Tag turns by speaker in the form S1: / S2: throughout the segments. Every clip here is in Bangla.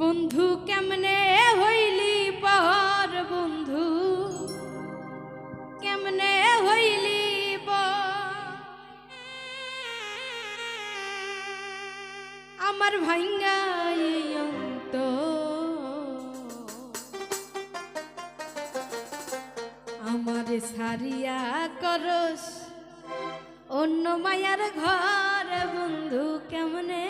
S1: বন্ধু কেমনে হইলি পর বন্ধু কেমনে হইলি? আমার ভাঙ্গা অন্ত আমার সারিয়া করস, অন্য মায়ার ঘর বন্ধু কেমনে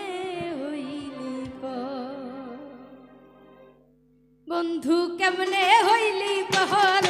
S1: বন্ধু কেমনে হইলি পহর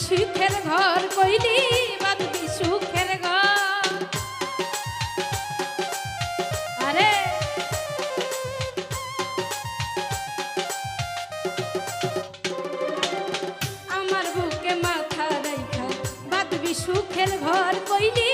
S1: বাদ বিসুখের ঘর কইলি বাদ সুখের ঘর। আরে। আমার বুকে মাথা রাইখা বাদ সুখের ঘর কইলি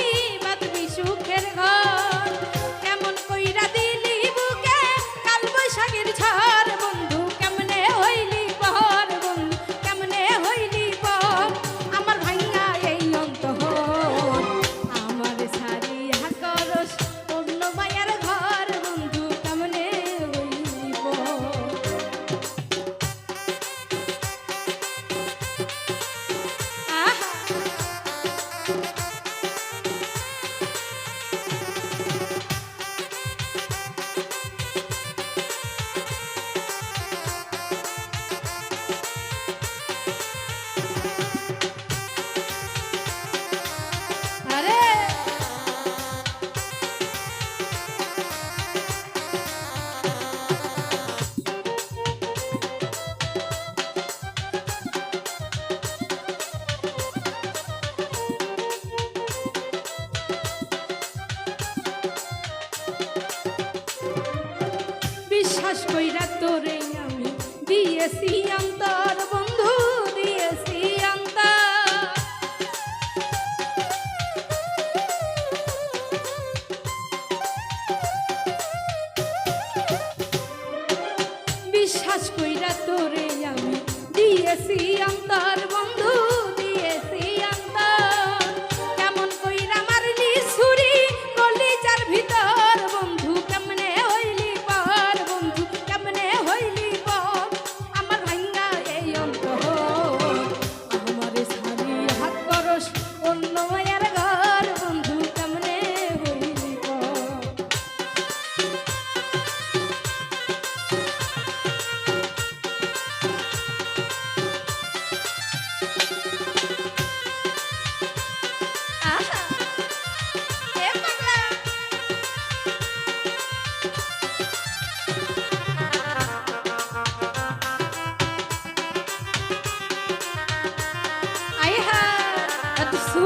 S1: কইরা তোরে আমি দিয়েছি অন্তর বন্ধু দিয়েছি অন্তর। বিশ্বাস কইরা তোরে